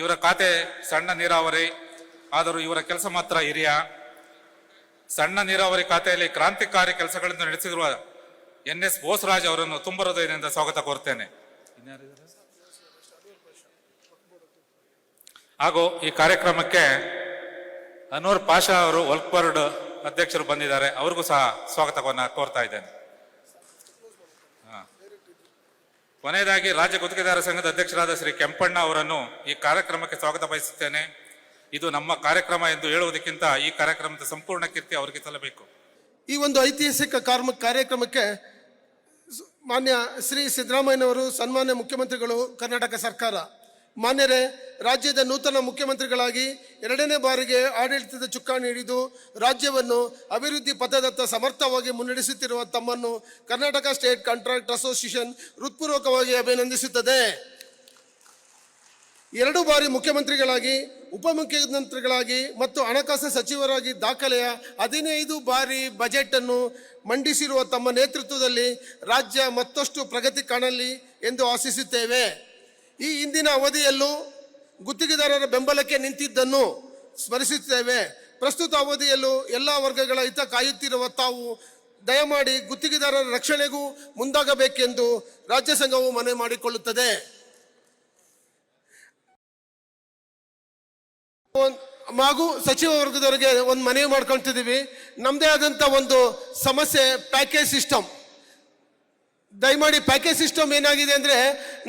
ಇವರ ಖಾತೆ ಸಣ್ಣ ನೀರಾವರಿ, ಆದರೂ ಇವರ ಕೆಲಸ ಮಾತ್ರ ಹಿರಿಯ. ಸಣ್ಣ ನೀರಾವರಿ ಖಾತೆಯಲ್ಲಿ ಕ್ರಾಂತಿಕಾರಿ ಕೆಲಸಗಳನ್ನು ನಡೆಸಿರುವ ಎನ್ ಎಸ್ ಬೋಸರಾಜ್ ಅವರನ್ನು ತುಂಬ ಸ್ವಾಗತ ಕೋರ್ತೇನೆ. ಹಾಗೂ ಈ ಕಾರ್ಯಕ್ರಮಕ್ಕೆ ಅನೂರ್ ಪಾಷಾ ಅವರು ವರ್ಕ್ಬರ್ಡ್ ಅಧ್ಯಕ್ಷರು ಬಂದಿದ್ದಾರೆ. ಅವ್ರಿಗೂ ಸಹ ಸ್ವಾಗತವನ್ನು ಕೋರ್ತಾ ಇದ್ದೇನೆ. ಕೊನೆಯದಾಗಿ ರಾಜ್ಯ ಗುತ್ತಿಗೆದಾರ ಸಂಘದ ಅಧ್ಯಕ್ಷರಾದ ಶ್ರೀ ಕೆಂಪಣ್ಣ ಅವರನ್ನು ಈ ಕಾರ್ಯಕ್ರಮಕ್ಕೆ ಸ್ವಾಗತ ಬಯಸುತ್ತೇನೆ. ಇದು ನಮ್ಮ ಕಾರ್ಯಕ್ರಮ ಎಂದು ಹೇಳುವುದಕ್ಕಿಂತ ಈ ಕಾರ್ಯಕ್ರಮದ ಸಂಪೂರ್ಣ ಕೀರ್ತಿ ಅವರಿಗೆ ಸಲ್ಲಬೇಕು ಈ ಒಂದು ಐತಿಹಾಸಿಕ ಕಾರ್ಮ ಕಾರ್ಯಕ್ರಮಕ್ಕೆ ಮಾನ್ಯ ಶ್ರೀ ಸಿದ್ದರಾಮಯ್ಯನವರು, ಸನ್ಮಾನ್ಯ ಮುಖ್ಯಮಂತ್ರಿಗಳು, ಕರ್ನಾಟಕ ಸರ್ಕಾರ. ಮಾನ್ಯರೇ, ರಾಜ್ಯದ ನೂತನ ಮುಖ್ಯಮಂತ್ರಿಗಳಾಗಿ ಎರಡನೇ ಬಾರಿಗೆ ಆಡಳಿತದ ಚುಕ್ಕಾಣಿ ಹಿಡಿದು ರಾಜ್ಯವನ್ನು ಅಭಿವೃದ್ಧಿ ಪಥದತ್ತ ಸಮರ್ಥವಾಗಿ ಮುನ್ನಡೆಸುತ್ತಿರುವ ತಮ್ಮನ್ನು ಕರ್ನಾಟಕ ಸ್ಟೇಟ್ ಕಾಂಟ್ರಾಕ್ಟ್ ಅಸೋಸಿಯೇಷನ್ ಹೃತ್ಪೂರ್ವಕವಾಗಿ ಅಭಿನಂದಿಸುತ್ತದೆ. ಎರಡು ಬಾರಿ ಮುಖ್ಯಮಂತ್ರಿಗಳಾಗಿ, ಉಪಮುಖ್ಯಮಂತ್ರಿಗಳಾಗಿ ಮತ್ತು ಹಣಕಾಸು ಸಚಿವರಾಗಿ ದಾಖಲೆಯ ಹದಿನೈದು ಬಾರಿ ಬಜೆಟ್ ಅನ್ನು ಮಂಡಿಸಿರುವ ತಮ್ಮ ನೇತೃತ್ವದಲ್ಲಿ ರಾಜ್ಯ ಮತ್ತಷ್ಟು ಪ್ರಗತಿ ಕಾಣಲಿ ಎಂದು ಆಶಿಸುತ್ತೇವೆ. ಈ ಹಿಂದಿನ ಅವಧಿಯಲ್ಲೂ ಗುತ್ತಿಗೆದಾರರ ಬೆಂಬಲಕ್ಕೆ ನಿಂತಿದ್ದನ್ನು ಸ್ಮರಿಸುತ್ತೇವೆ. ಪ್ರಸ್ತುತ ಅವಧಿಯಲ್ಲೂ ಎಲ್ಲ ವರ್ಗಗಳ ಹಿತ ಕಾಯುತ್ತಿರುವ ತಾವು ದಯಮಾಡಿ ಗುತ್ತಿಗೆದಾರರ ರಕ್ಷಣೆಗೂ ಮುಂದಾಗಬೇಕೆಂದು ರಾಜ್ಯ ಸಂಘವು ಮನವಿ ಮಾಡಿಕೊಳ್ಳುತ್ತದೆ. ಹಾಗೂ ಸಚಿವ ವರ್ಗದವರಿಗೆ ಒಂದು ಮನವಿ ಮಾಡ್ಕೊಳ್ತಿದ್ದೀವಿ. ನಮ್ಮದೇ ಆದಂಥ ಒಂದು ಸಮಸ್ಯೆ ಪ್ಯಾಕೇಜ್ ಸಿಸ್ಟಮ್ ದಯಮಾಡಿ ಪ್ಯಾಕೇಜ್ ಸಿಸ್ಟಮ್ ಏನಾಗಿದೆ ಅಂದರೆ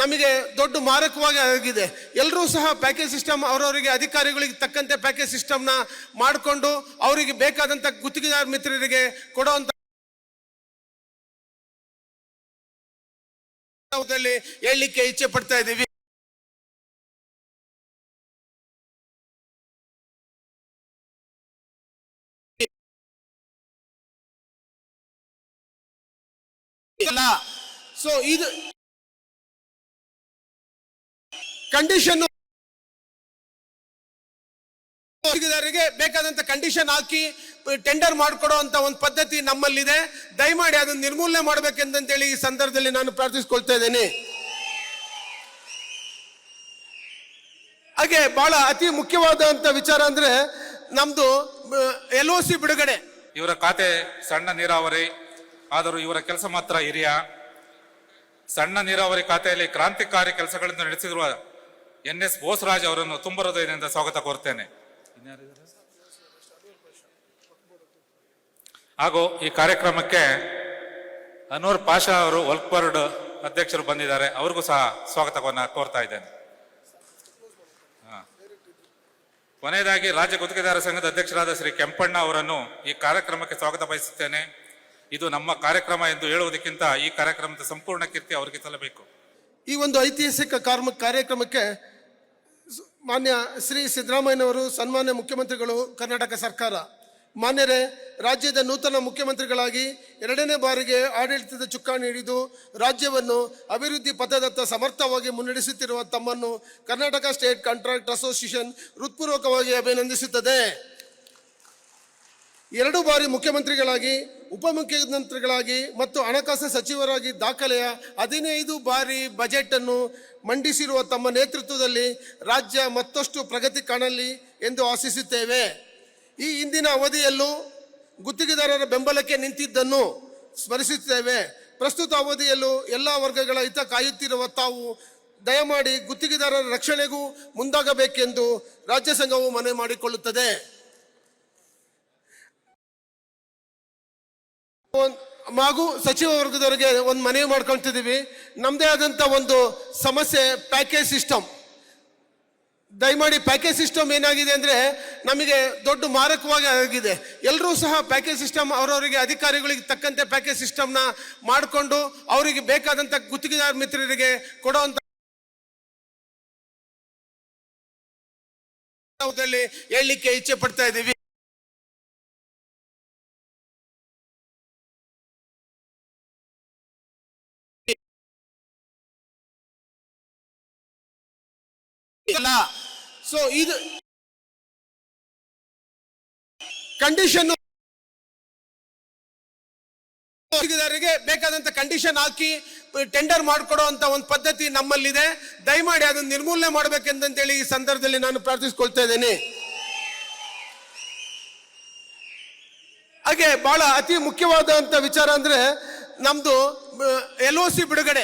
ನಮಗೆ ದೊಡ್ಡ ಮಾರಕವಾಗಿ ಆಗಿದೆ. ಎಲ್ಲರೂ ಸಹ ಪ್ಯಾಕೇಜ್ ಸಿಸ್ಟಮ್ ಅವರವರಿಗೆ ಅಧಿಕಾರಿಗಳಿಗೆ ತಕ್ಕಂತೆ ಪ್ಯಾಕೇಜ್ ಸಿಸ್ಟಮ್ನ ಮಾಡಿಕೊಂಡು ಅವರಿಗೆ ಬೇಕಾದಂಥ ಗುತ್ತಿಗೆದಾರ ಮಿತ್ರರಿಗೆ ಕೊಡುವಂಥ ಹೇಳಲಿಕ್ಕೆ ಇಚ್ಛೆ ಪಡ್ತಾ ಇದ್ದೀವಿ. ಇಲ್ಲ ಸೊ ಇದು ಕಂಡೀಷನ್ ಬೇಕಾದಂತ ಕಂಡೀಷನ್ ಹಾಕಿ ಟೆಂಡರ್ ಮಾಡಿಕೊಡುವಂತ ಒಂದು ಪದ್ಧತಿ ನಮ್ಮಲ್ಲಿದೆ. ದಯಮಾಡಿ ಅದನ್ನು ನಿರ್ಮೂಲನೆ ಮಾಡಬೇಕೆಂತೇಳಿ ಈ ಸಂದರ್ಭದಲ್ಲಿ ನಾನು ಪ್ರಾರ್ಥಿಸ್ಕೊಳ್ತಾ ಇದ್ದೇನೆ. ಹಾಗೆ ಬಹಳ ಅತಿ ಮುಖ್ಯವಾದಂತ ವಿಚಾರ ಅಂದ್ರೆ ನಮ್ದು ಎಲ್ ಒ ಸಿ ಬಿಡುಗಡೆ. ಇವರ ಖಾತೆ ಸಣ್ಣ ನೀರಾವರಿ, ಆದರೂ ಇವರ ಕೆಲಸ ಮಾತ್ರ ಹಿರಿಯ. ಸಣ್ಣ ನೀರಾವರಿ ಖಾತೆಯಲ್ಲಿ ಕ್ರಾಂತಿಕಾರಿ ಕೆಲಸಗಳನ್ನು ನಡೆಸಿರುವ ಎನ್ ಎಸ್ ಬೋಸರಾಜ್ ಅವರನ್ನು ತುಂಬ ಸ್ವಾಗತ ಕೋರ್ತೇನೆ. ಹಾಗೂ ಈ ಕಾರ್ಯಕ್ರಮಕ್ಕೆ ಅನೂರ್ ಪಾಷಾ ಅವರು ವರ್ಕ್ಬರ್ಡ್ ಅಧ್ಯಕ್ಷರು ಬಂದಿದ್ದಾರೆ. ಅವ್ರಿಗೂ ಸಹ ಸ್ವಾಗತವನ್ನು ಕೋರ್ತಾ ಇದ್ದೇನೆ. ಕೊನೆಯದಾಗಿ ರಾಜ್ಯ ಗುತ್ತಿಗೆದಾರ ಸಂಘದ ಅಧ್ಯಕ್ಷರಾದ ಶ್ರೀ ಕೆಂಪಣ್ಣ ಅವರನ್ನು ಈ ಕಾರ್ಯಕ್ರಮಕ್ಕೆ ಸ್ವಾಗತ ಬಯಸುತ್ತೇನೆ. ಇದು ನಮ್ಮ ಕಾರ್ಯಕ್ರಮ ಎಂದು ಹೇಳುವುದಕ್ಕಿಂತ ಈ ಕಾರ್ಯಕ್ರಮದ ಸಂಪೂರ್ಣ ಕೀರ್ತಿ ಅವರಿಗೆ ಸಲ್ಲಬೇಕು ಈ ಒಂದು ಐತಿಹಾಸಿಕ ಕಾರ್ಮ, ಕಾರ್ಯಕ್ರಮಕ್ಕೆ ಮಾನ್ಯ ಶ್ರೀ ಸಿದ್ದರಾಮಯ್ಯನವರು, ಸನ್ಮಾನ್ಯ ಮುಖ್ಯಮಂತ್ರಿಗಳು, ಕರ್ನಾಟಕ ಸರ್ಕಾರ. ಮಾನ್ಯರೇ, ರಾಜ್ಯದ ನೂತನ ಮುಖ್ಯಮಂತ್ರಿಗಳಾಗಿ ಎರಡನೇ ಬಾರಿಗೆ ಆಡಳಿತದ ಚುಕ್ಕಾಣಿ ಹಿಡಿದು ರಾಜ್ಯವನ್ನು ಅಭಿವೃದ್ಧಿ ಪಥದತ್ತ ಸಮರ್ಥವಾಗಿ ಮುನ್ನಡೆಸುತ್ತಿರುವ ತಮ್ಮನ್ನು ಕರ್ನಾಟಕ ಸ್ಟೇಟ್ ಕಾಂಟ್ರಾಕ್ಟ್ ಅಸೋಸಿಯೇಷನ್ ಹೃತ್ಪೂರ್ವಕವಾಗಿ ಅಭಿನಂದಿಸುತ್ತದೆ. ಎರಡು ಬಾರಿ ಮುಖ್ಯಮಂತ್ರಿಗಳಾಗಿ, ಉಪಮುಖ್ಯಮಂತ್ರಿಗಳಾಗಿ ಮತ್ತು ಹಣಕಾಸು ಸಚಿವರಾಗಿ ದಾಖಲೆಯ ಹದಿನೈದು ಬಾರಿ ಬಜೆಟ್ ಅನ್ನು ಮಂಡಿಸಿರುವ ತಮ್ಮ ನೇತೃತ್ವದಲ್ಲಿ ರಾಜ್ಯ ಮತ್ತಷ್ಟು ಪ್ರಗತಿ ಕಾಣಲಿ ಎಂದು ಆಶಿಸುತ್ತೇವೆ. ಈ ಹಿಂದಿನ ಅವಧಿಯಲ್ಲೂ ಗುತ್ತಿಗೆದಾರರ ಬೆಂಬಲಕ್ಕೆ ನಿಂತಿದ್ದನ್ನು ಸ್ಮರಿಸುತ್ತೇವೆ. ಪ್ರಸ್ತುತ ಅವಧಿಯಲ್ಲೂ ಎಲ್ಲ ವರ್ಗಗಳ ಹಿತ ಕಾಯುತ್ತಿರುವ ತಾವು ದಯಮಾಡಿ ಗುತ್ತಿಗೆದಾರರ ರಕ್ಷಣೆಗೂ ಮುಂದಾಗಬೇಕೆಂದು ರಾಜ್ಯ ಸಂಘವು ಮನವಿ ಮಾಡಿಕೊಳ್ಳುತ್ತದೆ. ಹಾಗೂ ಸಚಿವ ವರ್ಗದವರಿಗೆ ಒಂದು ಮನವಿ ಮಾಡ್ಕೊಳ್ತಿದ್ದೀವಿ ನಮ್ಮದೇ ಆದಂಥ ಒಂದು ಸಮಸ್ಯೆ ಪ್ಯಾಕೇಜ್ ಸಿಸ್ಟಮ್ ದಯಮಾಡಿ ಪ್ಯಾಕೇಜ್ ಸಿಸ್ಟಮ್ ಏನಾಗಿದೆ ಅಂದರೆ ನಮಗೆ ದೊಡ್ಡ ಮಾರಕವಾಗಿ ಆಗಿದೆ. ಎಲ್ಲರೂ ಸಹ ಪ್ಯಾಕೇಜ್ ಸಿಸ್ಟಮ್ ಅವರವರಿಗೆ ಅಧಿಕಾರಿಗಳಿಗೆ ತಕ್ಕಂತೆ ಪ್ಯಾಕೇಜ್ ಸಿಸ್ಟಮ್ನ ಮಾಡಿಕೊಂಡು ಅವರಿಗೆ ಬೇಕಾದಂಥ ಗುತ್ತಿಗೆದಾರ ಮಿತ್ರರಿಗೆ ಕೊಡುವಂಥ ಹೇಳಲಿಕ್ಕೆ ಇಚ್ಛೆ ಪಡ್ತಾ ಇದ್ದೀವಿ. ಇಲ್ಲ ಸೊ ಇದು ಕಂಡೀಷನ್ ಬೇಕಾದಂತ ಕಂಡೀಷನ್ ಹಾಕಿ ಟೆಂಡರ್ ಮಾಡಿಕೊಡೋ ಅಂತ ಒಂದು ಪದ್ಧತಿ ನಮ್ಮಲ್ಲಿದೆ. ದಯಮಾಡಿ ಅದನ್ನು ನಿರ್ಮೂಲನೆ ಮಾಡಬೇಕೆಂತೇಳಿ ಈ ಸಂದರ್ಭದಲ್ಲಿ ನಾನು ಪ್ರಾರ್ಥಿಸ್ಕೊಳ್ತಾ ಇದ್ದೇನೆ. ಹಾಗೆ ಬಹಳ ಅತಿ ಮುಖ್ಯವಾದಂತ ವಿಚಾರ ಅಂದ್ರೆ ನಮ್ದು ಎಲ್ ಒ ಸಿ ಬಿಡುಗಡೆ.